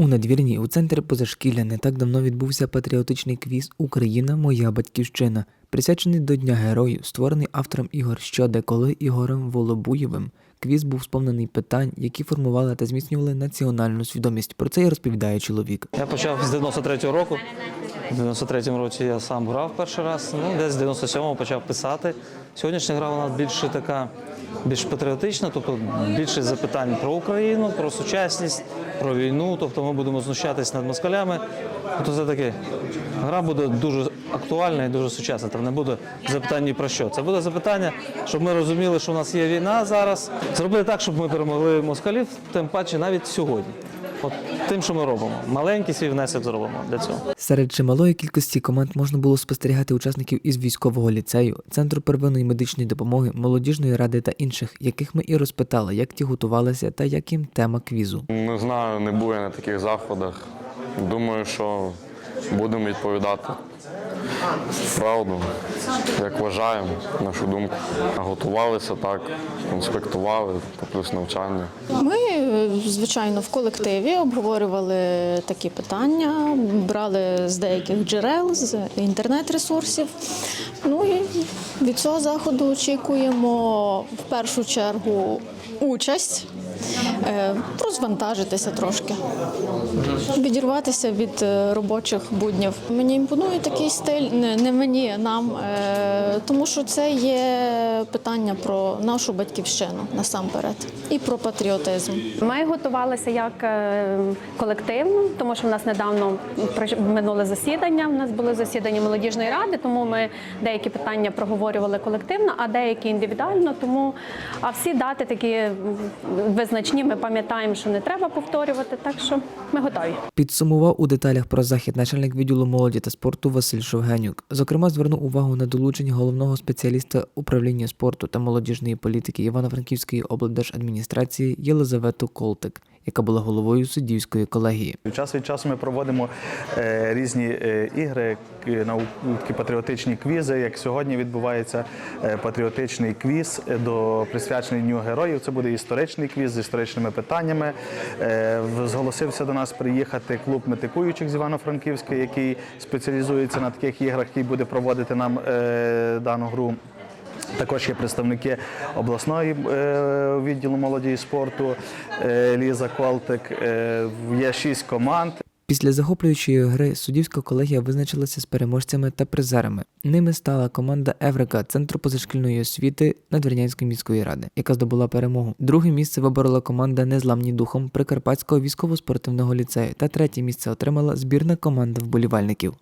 У надвірні у центрі позашкілля не так давно відбувся патріотичний квіз Україна моя батьківщина, присвячений до Дня Героїв, створений автором ігор що де коли Ігорем Волобуєвим. Квіз був сповнений питань, які формували та зміцнювали національну свідомість. Про це і розповідає чоловік. Я почав з 93-го року. В 93-му році я сам грав перший раз. Ну, десь з 97-го почав писати. Сьогоднішня гра вона більше така, більш патріотична, тобто більше запитань про Україну, про сучасність, про війну. Тобто ми будемо знущатись над москалями. Тобто це таке. Гра буде дуже актуальна і дуже сучасна. Там не буде запитань ні про що. Це буде запитання, щоб ми розуміли, що у нас є війна зараз. Зробити так, щоб ми перемогли москалів, тим паче навіть сьогодні. От тим, що ми робимо. Маленький свій внесок зробимо для цього. Серед чималої кількості команд можна було спостерігати учасників із військового ліцею, центру первинної медичної допомоги, молодіжної ради та інших, яких ми і розпитали, як ті готувалися та як їм тема квізу. Не знаю, не був я на таких заходах. Думаю, що будемо відповідати правду, як вважаємо, нашу думку. Готувалися так, інспектували, плюс навчання. Ми, е, звичайно, в колективі обговорювали такі питання, брали з деяких джерел, з інтернет-ресурсів. Ну і від цього заходу очікуємо в першу чергу участь, розвантажитися трошки, відірватися від е, робочих буднів. Мені імпонує такий стиль, не, не мені, а нам, е, тому що це є питання про нашу батьківщину насамперед і про патріотизм. Ми готувалися як е, колективно, тому що в нас недавно минуле засідання. У нас були засідання молодіжної ради, тому ми деякі питання проговорювали колективно, а деякі індивідуально. Тому а всі дати такі м, визначні. Ми пам'ятаємо, що не треба повторювати. Так що ми готові. Підсумував у деталях про захід начальник відділу молоді та спорту Василь Шовгенюк. Зокрема, звернув увагу на долучення головного спеціаліста управління спорту та молодіжної політики Івано-Франківської облдержадміністрації Єлизавету Колтик, яка була головою суддівської колегії. Час від часу ми проводимо е, різні е, ігри, к- нау- такі патріотичні квізи. Як сьогодні відбувається е, патріотичний квіз до присвячений Дню героїв. Це буде історичний квіз з історичними питаннями. Зголосився до нас приїхати клуб метикуючих з Івано-Франківська, який спеціалізується на таких іграх, який буде проводити нам дану гру. Також є представники обласної е, відділу молоді і спорту е, Ліза Колтик. Е, є шість команд. Після захоплюючої гри суддівська колегія визначилася з переможцями та призерами. Ними стала команда Еврика Центру позашкільної освіти Надвірнянської міської ради, яка здобула перемогу. Друге місце виборола команда Незламні духом Прикарпатського військово-спортивного ліцею. Та третє місце отримала збірна команда вболівальників.